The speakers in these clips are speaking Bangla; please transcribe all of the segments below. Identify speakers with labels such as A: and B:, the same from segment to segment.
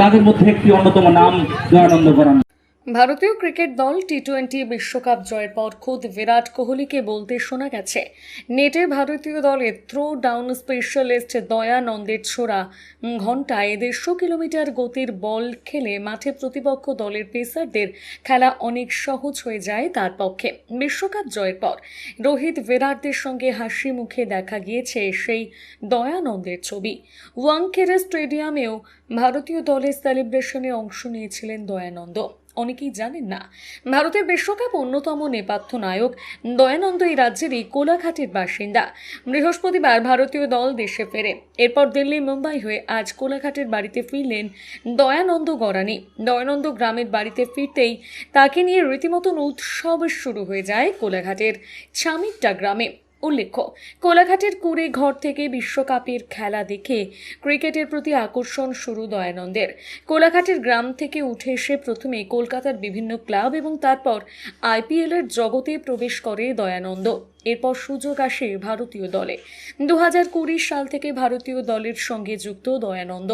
A: তাদের মধ্যে একটি অন্যতম নাম জয়ানন্দ করান
B: ভারতীয় ক্রিকেট দল টি টোয়েন্টি বিশ্বকাপ জয়ের পর খোদ বিরাট কোহলিকে বলতে শোনা গেছে। নেটে ভারতীয় দলের থ্রো ডাউন স্পেশালিস্ট দয়ানন্দের ছোড়া ঘন্টায় দেড়শো কিলোমিটার গতির বল খেলে মাঠে প্রতিপক্ষ দলের পেসারদের খেলা অনেক সহজ হয়ে যায় তার পক্ষে। বিশ্বকাপ জয়ের পর রোহিত বিরাটদের সঙ্গে হাসি মুখে দেখা গিয়েছে সেই দয়ানন্দের ছবি। ওয়াংখেড়ে স্টেডিয়ামেও ভারতীয় দলের সেলিব্রেশনে অংশ নিয়েছিলেন দয়ানন্দ। অনেকেই জানেন না। ভারতের বিশ্বকাপ অন্যতম নেপাথ্য নায়ক দয়ানন্দ এই রাজ্যেরই কোলাঘাটের বাসিন্দা। বৃহস্পতিবার ভারতীয় দল দেশে ফেরে। এরপর দিল্লি, মুম্বাই হয়ে আজ কোলাঘাটের বাড়িতে ফিরলেন দয়ানন্দ গড়ানি দয়ানন্দ গ্রামের বাড়িতে ফিরতেই তাকে নিয়ে রীতিমতন উৎসব শুরু হয়ে যায় কোলাঘাটের ছামিট্টা গ্রামে। উল্লেখ্য, কোলাঘাটের কুড়ে ঘর থেকে বিশ্বকাপের খেলা দেখে ক্রিকেটের প্রতি আকর্ষণ শুরু দয়ানন্দের। কোলাঘাটের গ্রাম থেকে উঠে এসে প্রথমে কলকাতার বিভিন্ন ক্লাব এবং তারপর আইপিএলের জগতে প্রবেশ করে দয়ানন্দ। এরপর সুযোগ আসে ভারতীয় দলে। দু হাজার কুড়ি সাল থেকে ভারতীয় দলের সঙ্গে যুক্ত দয়ানন্দ।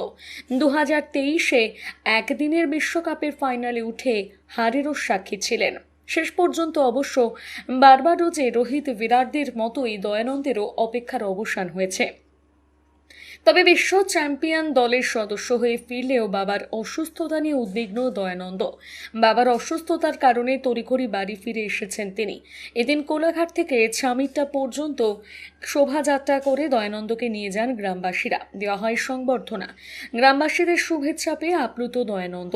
B: দু হাজার তেইশে একদিনের বিশ্বকাপের ফাইনালে উঠে হারেরও সাক্ষী ছিলেন। শেষ পর্যন্ত অবশ্য বারবাডোজে রোহিত বিরাটদের মতোই দয়ানন্দেরও অপেক্ষার অবসান হয়েছে। তবে বিশ্ব চ্যাম্পিয়ন দলের সদস্য হয়ে ফিরলেও বাবার অসুস্থতা নিয়ে উদ্বিগ্ন দয়ানন্দ। বাবার অসুস্থতার কারণে তড়িঘড়ি বাড়ি ফিরে এসেছেন তিনি। এদিন কোলাঘাট থেকে ছামিট্টা পর্যন্ত শোভাযাত্রা করে দয়ানন্দকে নিয়ে যান গ্রামবাসীরা। দেওয়া হয় সংবর্ধনা। গ্রামবাসীদের শুভেচ্ছা পেয়ে আপ্লুত দয়ানন্দ।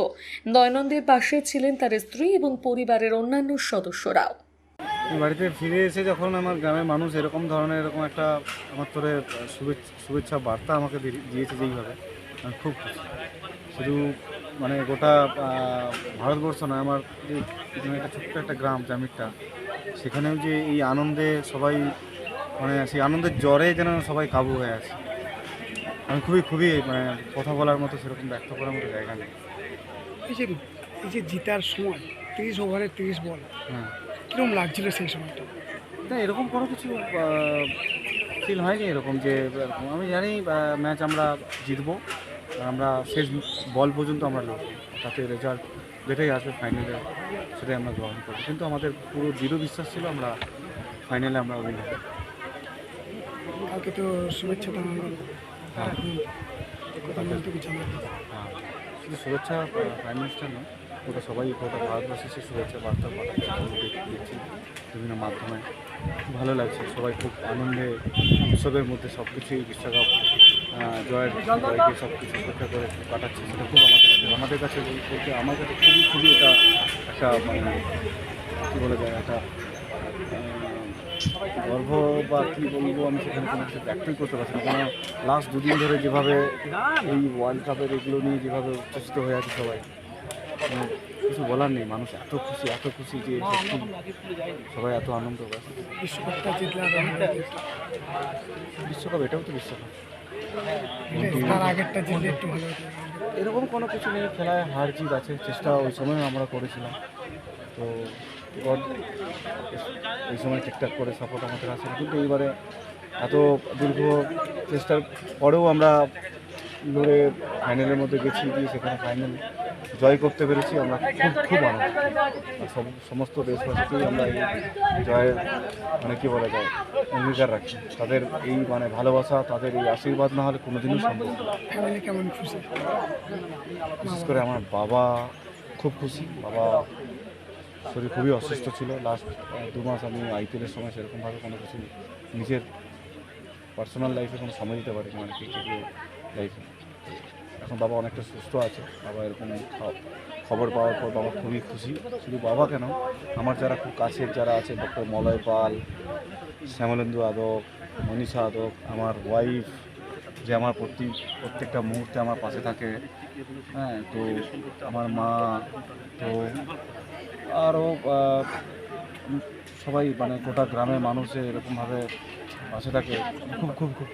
B: দয়ানন্দের পাশে ছিলেন তার স্ত্রী এবং পরিবারের অন্যান্য সদস্যরাও।
C: বাড়িতে ফিরে এসে যখন আমার গ্রামের মানুষ এরকম ধরনের এরকম একটা আমার তোরে শুভেচ্ছা শুভেচ্ছা বার্তা আমাকে দিয়েছে যেইভাবে আমি খুব খুশি। শুধু মানে গোটা ভারতবর্ষ নয় আমার যে একটা ছোট্ট একটা গ্রাম জামিরটা সেখানেও যে এই আনন্দে সবাই মানে সেই আনন্দের জ্বরে যেন সবাই কাবু হয়ে আছে। আমি খুবই খুবই মানে কথা বলার মতো সেরকম ব্যক্ত করার মতো জায়গা নেই।
D: এই যে জিতার সময় তিরিশ ওভারে তিরিশ বল
C: হ্যাঁ।
D: কীরকম লাগছিল সেই সময়টা?
C: না এরকম কোনো কিছু ফিল হয়নি এরকম যে আমি জানি ম্যাচ আমরা জিতবো আমরা শেষ বল পর্যন্ত আমরা লড়বো। তাতে রেজাল্ট যেটাই আসবে ফাইনালে সেটাই আমরা গ্রহণ করব। কিন্তু আমাদের পুরো দৃঢ় বিশ্বাস ছিল আমরা ফাইনালে আমরা উইন হব।
D: কালকে তো শুভেচ্ছা
C: হ্যাঁ। হ্যাঁ। শুধু শুভেচ্ছা প্রাইম মিনিস্টার নয় গোটা সবাই গোটা ভারতবর্ষে সে শুভেচ্ছা বার্তা পাঠাচ্ছে বিভিন্ন মাধ্যমে। ভালো লাগছে, সবাই খুব আনন্দে উৎসবের মধ্যে সব কিছুই বিশ্বকাপ জয়ের জয়কে সব কিছু অপেক্ষা করে কাটাচ্ছে, সেটা খুব আমাদের কাছে আমাদের কাছে বলতে আমার কাছে খুবই খুবই এটা একটা মানে কী বলে যায়, একটা গর্ব বা কী বলব আমি সেখানে কোনো কিছু ব্যক্তই করতে পারছি না। কারণ লাস্ট দুদিন ধরে যেভাবে এই ওয়ার্ল্ড কাপের এগুলো নিয়ে যেভাবে উচ্ছ্বসিত হয়ে আছে সবাই কিছু বলার নেই মানুষ এত খুশি এত খুশি যে সবাই এত আনন্দ পায়
D: বিশ্বকাপটা জিতলে
C: বিশ্বকাপ এটাও তো বিশ্বকাপ।
D: হতো।
C: এরকম কোনো কিছু নেই খেলায় হার জিত আছে চেষ্টা ওই সময় আমরা করেছিলাম। তো গড এই সময় ঠিকঠাক করে সাপোর্ট আমাদের আছে কিন্তু এইবারে এত দীর্ঘ চেষ্টার পরেও আমরা লড়ে ফাইনালের মধ্যে গেছি, গিয়ে সেখানে ফাইনাল জয় করতে পেরেছি। আমরা খুব খুব আনন্দ সমস্ত দেশবাসীকেই আমরা এই জয়ের মানে কী বলা যায় অঙ্গীকার রাখি তাদের এই মানে ভালোবাসা, তাদের এই আশীর্বাদ না হলে কোনোদিনই সম্ভব বিশেষ করে আমার বাবা খুব খুশি। বাবা শরীর খুবই অসুস্থ ছিল। লাস্ট দু মাস আমি আইপিএলের সময় সেরকমভাবে কোনো কিছু নিজের পার্সোনাল লাইফে কোনো সময় দিতে পারিনি। মানে লাইফে এখন বাবা অনেকটা সুস্থ আছে। বাবা এরকম খবর পাওয়ার পর বাবা খুবই খুশি। শুধু বাবা কেন, আমার যারা খুব কাছের যারা আছে, ডক্টর মলয় পাল, শ্যামলেন্দু আদক, মনীষা আদক, আমার ওয়াইফ যে আমার প্রতি, প্রত্যেকটা মুহূর্তে আমার পাশে থাকে। হ্যাঁ তো আমার মা, তো আরও সবাই মানে গোটা গ্রামের মানুষে এরকমভাবে পাশে থাকে। খুব খুব খুব।